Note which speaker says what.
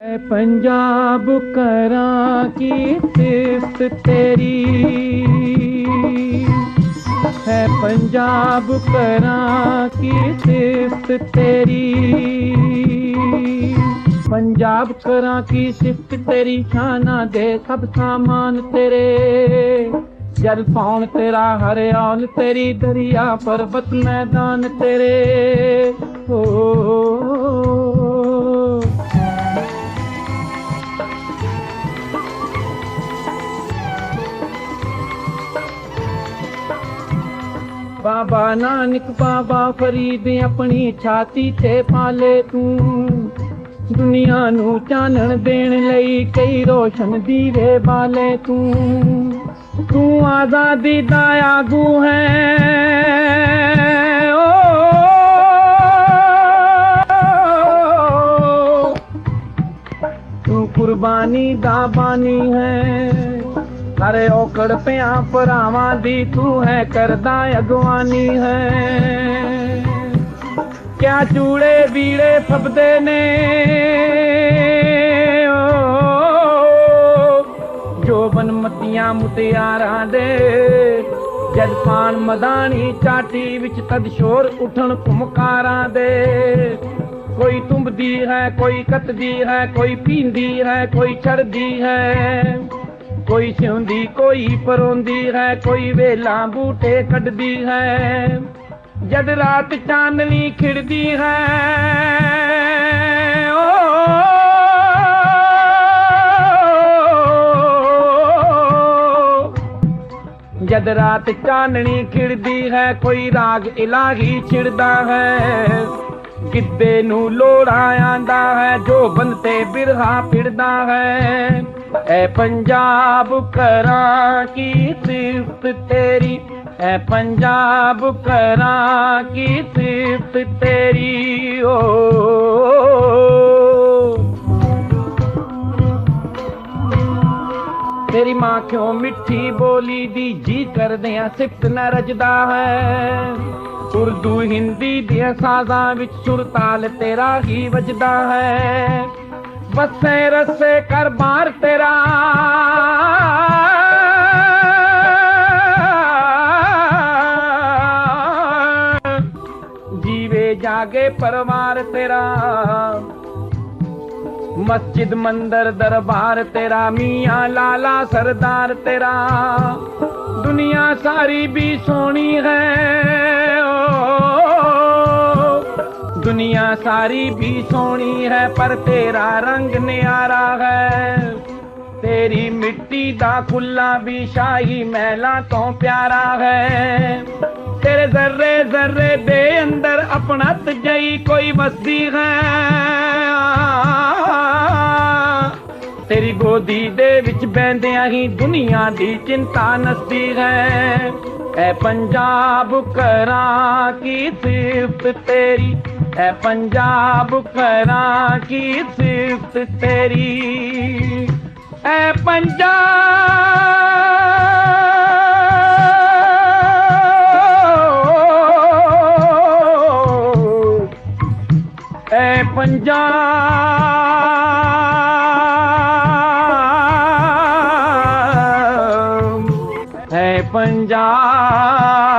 Speaker 1: ਐ ਪੰਜਾਬ ਕਰਾਂ ਕੀ ਸਿਫਤ ਤੇਰੀ ਹੈ ਪੰਜਾਬ ਕਰਾਂ ਕੀ ਸਿਫਤ ਤੇਰੀ ਪੰਜਾਬ ਕਰਾਂ ਕੀ ਸਿਫਤ ਤੇਰੀ ਸ਼ਾਨਾ ਦੇ ਸਭ ਸਾਮਾਨ ਤੇਰੇ ਜਲ ਪਾਉਣ ਤੇਰਾ ਹਰਿਆਲ ਤੇਰੀ ਦਰਿਆ ਪਰਬਤ ਮੈਦਾਨ ਤੇਰੇ ਓ ਬਾਬਾ ਨਾਨਕ ਬਾਬਾ ਫਰੀਦ ਆਪਣੀ ਛਾਤੀ ਤੇ ਪਾਲੇ ਤੂੰ ਦੁਨੀਆ ਨੂੰ ਚਾਨਣ ਦੇਣ ਲਈ ਕਈ ਰੋਸ਼ਨ ਦੀਵੇ ਬਾਲੇ ਤੂੰ ਤੂੰ ਆਜ਼ਾਦੀ ਦਾ ਆਗੂ ਹੈ ਓ ਤੂੰ ਕੁਰਬਾਨੀ ਦਾ ਬਾਨੀ ਹੈ ਸਾਰੇ ਔਕੜ ਪਿਆ ਭਰਾਵਾਂ ਦੀ ਤੂੰ ਹੈ ਕਰਦਾ ਅਗਵਾਨੀ ਹੈ। ਕਿਆ ਚੂੜੇ ਵੀੜੇ ਫਬਦੇ ਨੇ? ਓ, ਜੋ ਬਨਮਤੀਆਂ ਮੁਟਿਆਰਾਂ ਦੇ ਜਦ ਪਾਨ ਮਦਾਨੀ ਚਾਟੀ ਵਿੱਚ ਤਦ ਸ਼ੋਰ ਉਠਣ ਭੁਮਕਾਰਾਂ ਦੇ। ਕੋਈ ਤੁੰਬਦੀ ਹੈ ਕੋਈ ਕੱਤਦੀ ਹੈ ਕੋਈ ਪੀਂਦੀ ਹੈ ਕੋਈ ਛੜਦੀ ਹੈ। ਕੋਈ ਸਿਉਂਦੀ, ਕੋਈ ਪਰੋਂਦੀ ਹੈ, ਕੋਈ ਵੇਲਾ ਬੂਟੇ ਕੱਢਦੀ ਹੈ। ਜਦ ਰਾਤ ਚਾਨਣੀ ਖਿੜਦੀ ਹੈ, ਓ, ਜਦ ਰਾਤ ਚਾਨਣੀ ਖਿੜਦੀ ਹੈ, ਕੋਈ ਰਾਗ ਇਲਾਹੀ ਛਿੜਦਾ ਹੈ। ਗਿੱਧੇ ਨੂੰ ਲੋੜਾ ਆਂਦਾ ਹੈ, ਜੋ ਬੰਤੇ ਬਿਰਹਾ ਫਿਰਦਾ ਹੈ। ਐ ਪੰਜਾਬ ਕਰਾਂ ਕੀ ਸਿਫਤ ਤੇਰੀ? ਐ ਪੰਜਾਬ ਕਰਾਂ ਕੀ ਸਿਫਤ ਤੇਰੀ? ਓ ਤੇਰੀ ਮਾਂ ਕਿਉਂ ਮਿੱਠੀ ਬੋਲੀ ਦੀ ਜੀ ਕਰਦਿਆਂ ਸਿਫਤ ਨਾ ਰਜਦਾ ਹੈ? ਉਰਦੂ, ਹਿੰਦੀ ਦੀਆਂ ਸਾਜ਼ਾਂ ਵਿੱਚ ਸੁਰ ਤਾਲ ਤੇਰਾ ਹੀ ਵੱਜਦਾ ਹੈ। ਵਸੇ ਰਸੇ ਕਰ ਬਾਰ ਤੇਰਾ। ਜੀਵੇ ਜਾਗੇ ਪਰਵਾਰ ਤੇਰਾ। ਮਸਜਿਦ ਮੰਦਰ ਦਰਬਾਰ ਤੇਰਾ ਮੀਆਂ ਲਾਲਾ ਸਰਦਾਰ ਤੇਰਾ ਦੁਨੀਆ ਸਾਰੀ ਵੀ ਸੋਹਣੀ ਹੈ ਓ ਦੁਨੀਆ ਸਾਰੀ ਵੀ ਸੋਹਣੀ ਹੈ ਪਰ ਤੇਰਾ ਰੰਗ ਨਿਆਰਾ ਹੈ ਤੇਰੀ ਮਿੱਟੀ ਦਾ ਫੁੱਲਾ ਵੀ ਸ਼ਾਹੀ ਮਹਿਲਾ ਤੋਂ ਪਿਆਰਾ ਹੈ ਤੇਰੇ ਜ਼ਰਰੇ ਜ਼ਰਰੇ ਦੇ ਅੰਦਰ ਆਪਣਾ ਤਜਈ ਕੋਈ ਵਸਦੀ ਹੈ ਤੇਰੀ ਗੋਦੀ ਦੇ ਵਿੱਚ ਬੈੰਦਿਆਂ ਹੀ ਦੁਨੀਆ ਦੀ ਚਿੰਤਾ ਨਸਦੀ ਹੈ। ਐ ਪੰਜਾਬ ਕਰਾਂ ਕੀ ਸਿਫਤ ਤੇਰੀ? ਐ ਪੰਜਾਬ ਕਰਾਂ ਕੀ ਸਿਫਤ ਤੇਰੀ? ਐ ਪੰਜਾਬ ਐ ਪੰਜਾਬ पंजाब